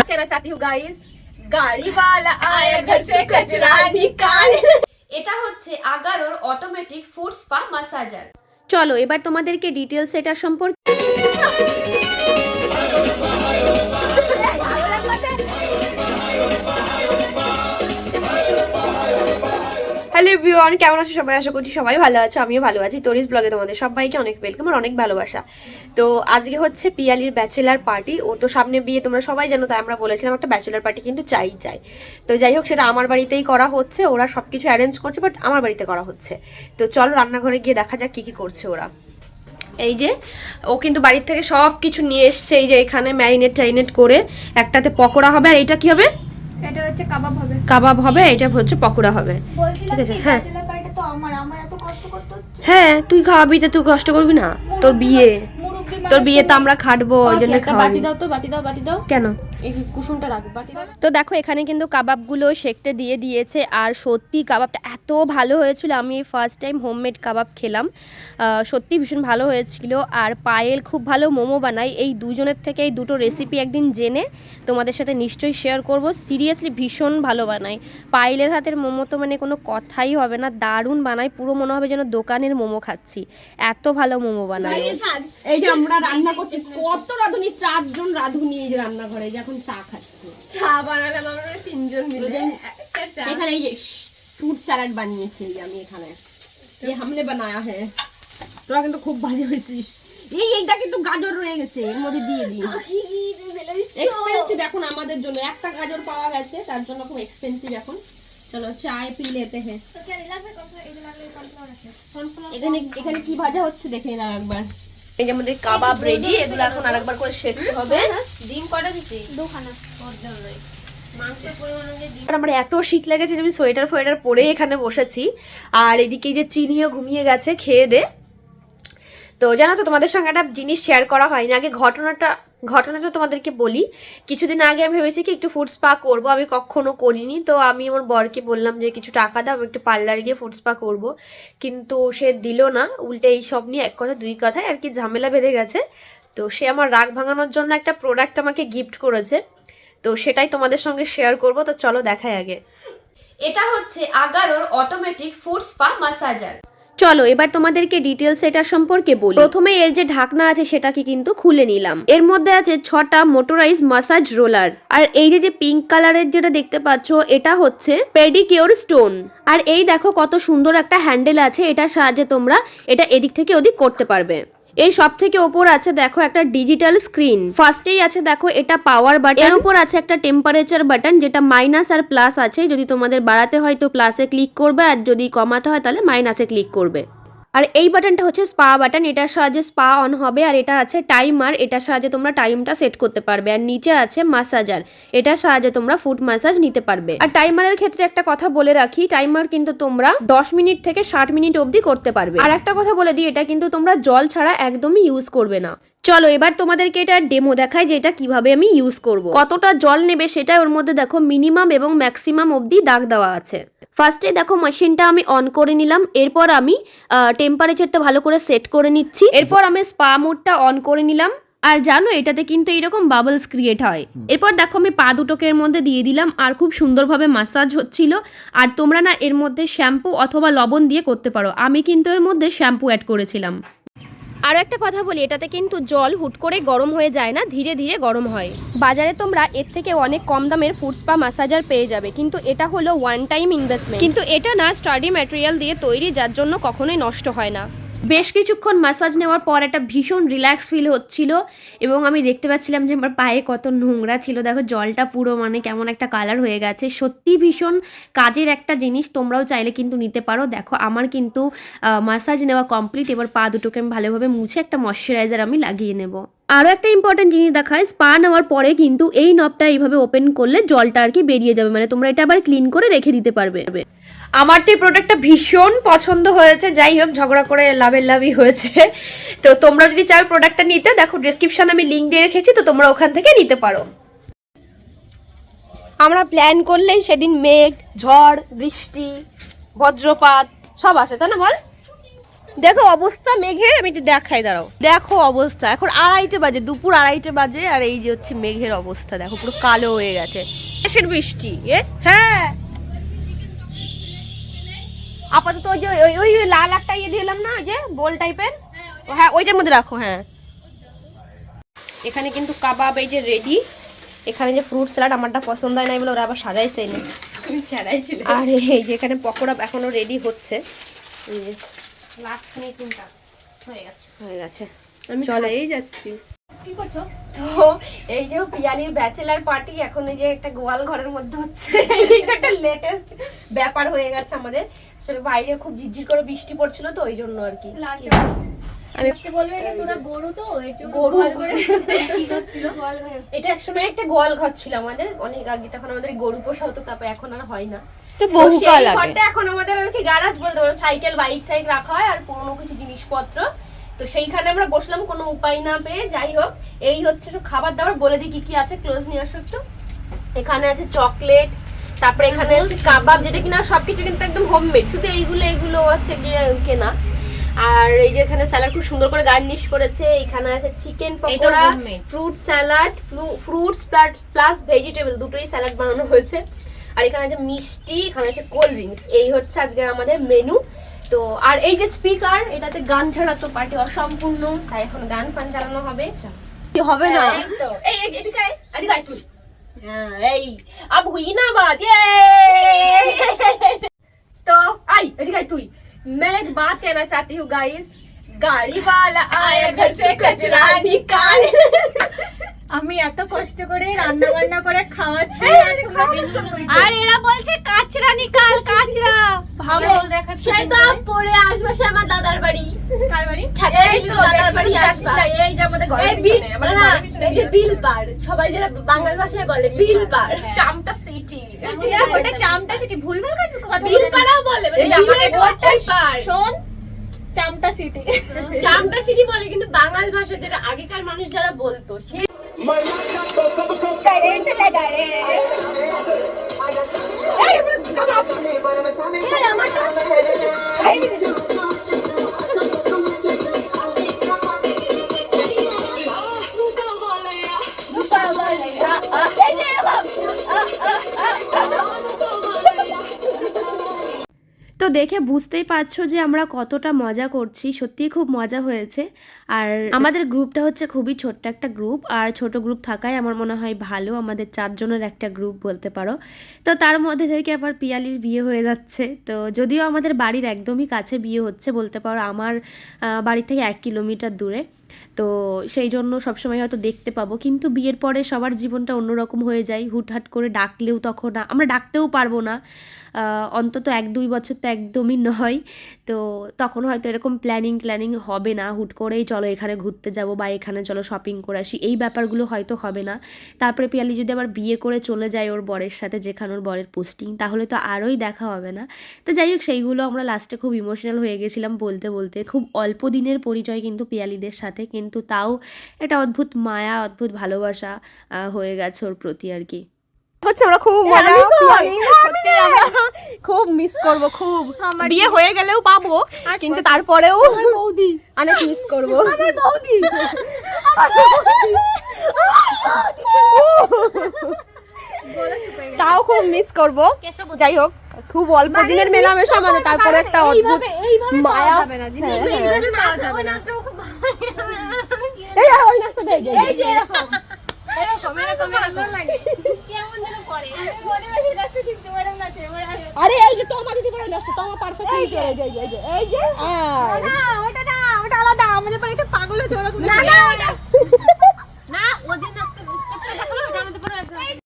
कहना चाहती हूँ गाइस गाड़ी वाला आया घर से कचरा निकाल এটা হচ্ছে আগারোর অটোমেটিক ফুড স্পা মাসাজার চলো এবার তোমাদেরকে ডিটেলস এটা সম্পর্কে হ্যালো এভরিওয়ান, কেমন আছো সবাই? আশা করছি সবাই ভালো আছে, আমিও ভালো আছি। তরিস ব্লগে তোমাদের সবাইকে অনেক ওয়েলকাম আর অনেক ভালোবাসা। তো আজকে হচ্ছে পিয়ালির ব্যাচেলার পার্টি ও তো সামনে বিয়ে, তোমরা সবাই জানো, তাই আমরা বলেছিলাম একটা ব্যাচেলার পার্টি কিন্তু চাই চাই। তো যাই হোক, সেটা আমার বাড়িতেই করা হচ্ছে, ওরা সব কিছু অ্যারেঞ্জ করছে বাট আমার বাড়িতে করা হচ্ছে। তো চলো রান্নাঘরে গিয়ে দেখা যাক কী কী করছে ওরা। এই যে, ও কিন্তু বাড়ির থেকে সব কিছু নিয়ে এসছে, এই যে এখানে ম্যারিনেট টাইনেট করে, একটাতে পকোড়া হবে, আর এইটা কি হবে? হচ্ছে কাবাব হবে। কাবাব হবে এটা হচ্ছে পকোড়া হবে। ঠিক আছে, হ্যাঁ। হ্যাঁ তুই খাওয়াবি তো তুই কষ্ট করবি না। তোর বিয়ে। তোর বিয়ে তো আমরা খাটবো ওই জন্য খাওয়াবি। বাটি দাও তো বাটি দাও বাটি দাও। কেন? এই কুসুমটা তো দেখো এখানে কিন্তু কাবাবগুলো সেকতে দিয়ে দিয়েছে আর সত্যি কাবাবটা এত ভালো হয়েছিল। আমি ফার্স্ট টাইম হোমমেড কাবাব খেলাম। সত্যি ভীষণ ভালো হয়েছিল। আর পায়েল খুব ভালো মোমো বানাই এই দুজনের থেকে এই দুটো রেসিপি একদিন জেনে তোমাদের সাথে নিশ্চয়ই শেয়ার করব। সিরিয়াসলি ভীষণ ভালো বানাই পায়েলের হাতের মোমো তো মানে কোনো কথাই হবে না। দারুণ বানাই পুরো মনে হবে যেন দোকানের মোমো খাচ্ছি। এত ভালো মোমো বানাই। এই যে আমরা রান্না করছি কত রাঁধুনি? চারজন রাঁধুনি এই যে রান্নাঘরে। যে এখন চা খাচ্ছে। চা বানালাম আমরা তিনজন মিলে এখানে এই যে ফ্রুট স্যালাড বানিয়েছি আমি এখানে। এই হামনে বানায়া হ্যাঁ তোরা কিন্তু খুব ভালো হয়েছিস। এই এইটা কিন্তু গাজর রয়ে গেছে এর মধ্যে দিয়ে দিই। এক্সপেন্সিভ এখন আমাদের জন্য। একটা গাজর পাওয়া গেছে তার জন্য খুব এক্সপেন্সিভ এখন। চলো চায় পি লেতে হ্যাঁ এখানে এখানে কি ভাজা হচ্ছে দেখে নাও একবার। এই যে আমাদের কাবাব রেডি এগুলো এখন আরেকবার করে সেদ্ধ হবে। ডিম কটা দিচ্ছি দুখানা। আমার এত শীত লেগেছে যে আমি সোয়েটার ফোয়েটার পরে এখানে বসেছি। আর এদিকে যে চিনিও ঘুমিয়ে গেছে খেয়ে দে। তো জানো তো তোমাদের সঙ্গে একটা জিনিস শেয়ার করা হয়নি আগে ঘটনাটা ঘটনাটা তোমাদেরকে বলি। কিছুদিন আগে আমি ভেবেছি কি একটু ফুড স্পা করব, আমি কখনো করিনি। তো আমি আমার বরকে বললাম যে, কিছু টাকা দাও, আমি একটু পার্লারে গিয়ে ফুড স্পা করব। কিন্তু সে দিল না। উল্টে এই সব নিয়ে এক কথা, দুই কথায় আর কি ঝামেলা বেঁধে গেছে। তো সে আমার রাগ ভাঙানোর জন্য একটা প্রোডাক্ট আমাকে গিফট করেছে। তো সেটাই তোমাদের সঙ্গে শেয়ার করব। তো চলো দেখাই আগে। এটা হচ্ছে আগারোর অটোমেটিক ফুড স্পা মাসাজার চলো, এবার তোমাদেরকে ডিটেলস এটা সম্পর্কে বলি। প্রথমে এর যে ঢাকনা আছে, সেটাকে কিন্তু খুলে নিলাম। এর মধ্যে আছে ছটা মোটরাইজ মাসাজ রোলার আর এই যে যে পিঙ্ক কালারের যেটা দেখতে পাচ্ছ, এটা হচ্ছে পেডিকিওর স্টোন আর এই দেখো কত সুন্দর একটা হ্যান্ডেল আছে, এটার সাহায্যে তোমরা এটা এদিক থেকে ওদিক করতে পারবে। এর সব থেকে ওপর আছে দেখো একটা ডিজিটাল স্ক্রিন ফার্স্টেই আছে দেখো এটা পাওয়ার বাটন এর উপর আছে একটা টেম্পারেচার বাটন যেটা মাইনাস আর প্লাস আছে। যদি তোমাদের বাড়াতে হয় তো প্লাসে ক্লিক করবে, আর যদি কমাতে হয় তাহলে মাইনাসে ক্লিক করবে। আর এই বাটনটা হচ্ছে স্পা বাটন এটার সাহায্যে স্পা অন হবে আর এটা আছে টাইমার এটার সাহায্যে তোমরা টাইমটা সেট করতে পারবে। আর নিচে আছে মাসাজার এটার সাহায্যে তোমরা ফুট মাসাজ নিতে পারবে। আর টাইমারের ক্ষেত্রে একটা কথা বলে রাখি টাইমার কিন্তু তোমরা দশ মিনিট থেকে ষাট মিনিট অবধি করতে পারবে। আর একটা কথা বলে দিই, এটা কিন্তু তোমরা জল ছাড়া একদমই ইউজ করবে না। চলো এবার তোমাদেরকে এটা ডেমো দেখায় যে এটা কীভাবে আমি ইউজ করব। কতটা জল নেবে সেটা ওর মধ্যে দেখো মিনিমাম এবং ম্যাক্সিমাম অবধি দাগ দেওয়া আছে। ফার্স্টে দেখো মেশিনটা আমি অন করে নিলাম এরপর আমি টেম্পারেচারটা ভালো করে সেট করে নিচ্ছি। এরপর আমি স্পা মোডটা অন করে নিলাম। আর জানো এটাতে কিন্তু এরকম বাবলস ক্রিয়েট হয়। এরপর দেখো আমি পা দুটোকে এর মধ্যে দিয়ে দিলাম আর খুব সুন্দরভাবে মাসাজ হচ্ছিল। আর তোমরা না এর মধ্যে শ্যাম্পু অথবা লবণ দিয়ে করতে পারো। আমি কিন্তু এর মধ্যে শ্যাম্পু অ্যাড করেছিলাম। আরও একটা কথা বলি, এটাতে কিন্তু জল হুট করে গরম হয়ে যায় না, ধীরে ধীরে গরম হয়। বাজারে তোমরা এর থেকে অনেক কম দামের ফুড স্পা মাসাজার পেয়ে যাবে, কিন্তু এটা হলো ওয়ান টাইম ইনভেস্টমেন্ট কিন্তু এটা না স্টাডি ম্যাটেরিয়াল দিয়ে তৈরি, যার জন্য কখনোই নষ্ট হয় না। বেশ কিছুক্ষণ মাসাজ নেওয়ার পর একটা ভীষণ রিল্যাক্স ফিল হচ্ছিল এবং আমি দেখতে পাচ্ছিলাম যে আমার পায়ে কত নোংরা ছিল। দেখো জলটা পুরো মানে কেমন একটা কালার হয়ে গেছে। সত্যি ভীষণ কাজের একটা জিনিস, তোমরাও চাইলে কিন্তু নিতে পারো। দেখো আমার কিন্তু মাসাজ নেওয়া কমপ্লিট এবার পা দুটোকে আমি ভালোভাবে মুছে একটা ময়শ্চারাইজার আমি লাগিয়ে নেব। আরও একটা ইম্পর্টেন্ট জিনিস দেখায় স্পা নেওয়ার পরে কিন্তু এই নবটা এইভাবে ওপেন করলে জলটা আর কি বেরিয়ে যাবে। মানে তোমরা এটা আবার ক্লিন করে রেখে দিতে পারবে। আমার তো এই প্রোডাক্টটা ভীষণ পছন্দ হয়েছে যাই হোক ঝগড়া করে লাভের লাভই হয়েছে। তো তোমরা যদি চাও প্রোডাক্টটা নিতে দেখো ডিসক্রিপশন আমি লিঙ্ক দিয়ে রেখেছি তো তোমরা ওখান থেকে নিতে পারো। আমরা প্ল্যান করলেই সেদিন মেঘ ঝড় বৃষ্টি বজ্রপাত সব আসে তাই না বল? দেখো অবস্থা মেঘের আমি একটু দেখাই দাঁড়াও। দেখো অবস্থা এখন আড়াইটে বাজে দুপুর আড়াইটে বাজে আর এই যে হচ্ছে মেঘের অবস্থা দেখো পুরো কালো হয়ে গেছে। বৃষ্টি হ্যাঁ আপাতত ওই যে ওই ওই লাল একটা ইয়ে দিলাম না ওই যে বোল টাইপের? হ্যাঁ ওইটার মধ্যে রাখো হ্যাঁ। এখানে কিন্তু কাবাব এই যে রেডি। এখানে যে ফ্রুট স্যালাড আমারটা পছন্দ হয় না বলে ওরা আবার সাজাইছে না। আর এই যে এখানে পকোড়া এখনও রেডি হচ্ছে। এই যে লাস্ট হয়ে গেছে। হয়ে গেছে। আমি চলো। চলেই যাচ্ছি। কি করছ? তো এই যে পিয়ালির ব্যাচেলার পার্টি এখন এই যে একটা গোয়াল ঘরের মধ্যে হচ্ছে। এটা একটা লেটেস্ট ব্যাপার হয়ে গেছে আমাদের। আসলে বাইরে খুব ঝিরঝির করে বৃষ্টি পড়ছিল তো ওই জন্য আর কি। আমি বলবে তোরা গরু তো এটা একসময় একটা গোয়াল ঘর ছিল আমাদের অনেক আগে তখন আমাদের গরু পোষা হতো তারপর এখন আর হয় না। এখন আমাদের আর কি গ্যারাজ বলতে পারো সাইকেল বাইক টাইক রাখা হয় আর পুরোনো কিছু জিনিসপত্র তো সেইখানে আমরা বসলাম কোনো উপায় না পেয়ে যাই হোক এই হচ্ছে খাবার দাবার। বলে দিই কি কি আছে ক্লোজ নিয়ে আসো একটু। এখানে আছে চকলেট তারপরে এখানে আছে কাবাব যেটা কিনা সবকিছু কিন্তু একদম হোমমেড শুধু এইগুলো এইগুলো হচ্ছে গিয়ে কেনা। আর এই যে এখানে স্যালাড খুব সুন্দর করে গার্নিশ করেছে। এখানে আছে chicken pakora fruit salad fruits plus vegetable দুটোই স্যালাড বানানো হয়েছে। আর এখানে আছে মিষ্টি এখানে আছে কোল্ড ড্রিঙ্কস এই হচ্ছে আজকে আমাদের মেনু তো আর এই যে স্পিকার এটাতে গান ছাড়া তো পার্টি অসম্পূর্ণ তাই এখন গান ফান চালানো হবে চল হবে না এই তো এই এই, এদিকে আয়, এদিকে আয় তুই হ্যাঁ এই अब हुई ना बात ये तो आई एदिके आय তুই मैं एक बात कहना चाहती हूँ गाइस गाड़ी वाला आया घर से कचरा निकाल আমি এত কষ্ট করে রান্না বান্না করে খাওয়াচ্ছি আর এরা বলছে কাচরা নিকাল কাচরা। ভাবো সেই তো পরে আসবে সে আমার দাদার বাড়ি। কার বাড়ি? এই তো দাদার বাড়ি আসবা। এই যে আমাদের ঘরের পিছনে আমাদের ঘরের পিছনে এই যে সবাই যারা বাঙাল ভাষায় বলে বিল বার চামটা সিটি ওটা চামটা সিটি ভুলভাল কথা বিল মানে এই পার। শোন চামটা সিটি চামটা সিটি বলে কিন্তু বাঙাল ভাষা যেটা আগেকার মানুষ যারা বলতো সেই Hayır, bırak, tamam. Gel, ama tamam. Hayır, gideceğim. তো দেখে বুঝতেই পারছ যে আমরা কতটা মজা করছি। সত্যিই খুব মজা হয়েছে। আর আমাদের গ্রুপটা হচ্ছে খুবই ছোট্ট একটা গ্রুপ। আর ছোট গ্রুপ থাকায় আমার মনে হয় ভালো আমাদের চারজনের একটা গ্রুপ বলতে পারো। তো তার মধ্যে থেকে আবার পিয়ালির বিয়ে হয়ে যাচ্ছে। তো যদিও আমাদের বাড়ির একদমই কাছে বিয়ে হচ্ছে বলতে পারো, আমার বাড়ি থেকে এক কিলোমিটার দূরে। তো সেই জন্য সবসময় হয়তো দেখতে পাবো। কিন্তু বিয়ের পরে সবার জীবনটা অন্যরকম হয়ে যায়। হুটহাট করে ডাকলেও তখন আমরা ডাকতেও পারব না। অন্তত এক, দুই বছর তো একদমই নয়। তো তখন হয়তো এরকম প্ল্যানিং প্ল্যানিং হবে না। হুট করেই চলো এখানে ঘুরতে যাব বা এখানে চলো শপিং করে আসি। এই ব্যাপারগুলো হয়তো হবে না। তারপরে পিয়ালি যদি আবার বিয়ে করে চলে যায় ওর বরের সাথে, যেখানে ওর বরের পোস্টিং তাহলে তো আরোই দেখা হবে না। তো যাই হোক, সেইগুলো আমরা লাস্টে খুব ইমোশনাল হয়ে গেছিলাম বলতে বলতে। খুব অল্প দিনের পরিচয় কিন্তু পিয়ালিদের সাথে। কিন্তু তাও একটা অদ্ভুত মায়া অদ্ভুত ভালোবাসা হয়ে গেছে ওর প্রতি আর কি। হচ্ছে আমরা খুব মজা সত্যি আমরা খুব মিস করব খুব। বিয়ে হয়ে গেলেও পাবো কিন্তু তারপরেও বৌদি। অনেক মিস করব। আমার বৌদি। তাও খুব মিস করব। যাই হোক খুব অল্প দিনের মেলামেশা আমাদের তারপরে একটা অদ্ভুত মায়া। যাবে না। এই হ্যাঁ, ওই নাস্তা দেয় এই যে এরকম। এরকম এরকম ভালো লাগে কেমন যেন করে মনে হয় সেই নাস্তা শিখতে পারলাম না আরে এই যে তোমার দিদি বড় নাস্তা তোমার পারফেক্ট এই যে এই যে এই যে। না ওটা না ওটা আলাদা। আমাদের পরে একটা পাগল আছে ওরকম না না।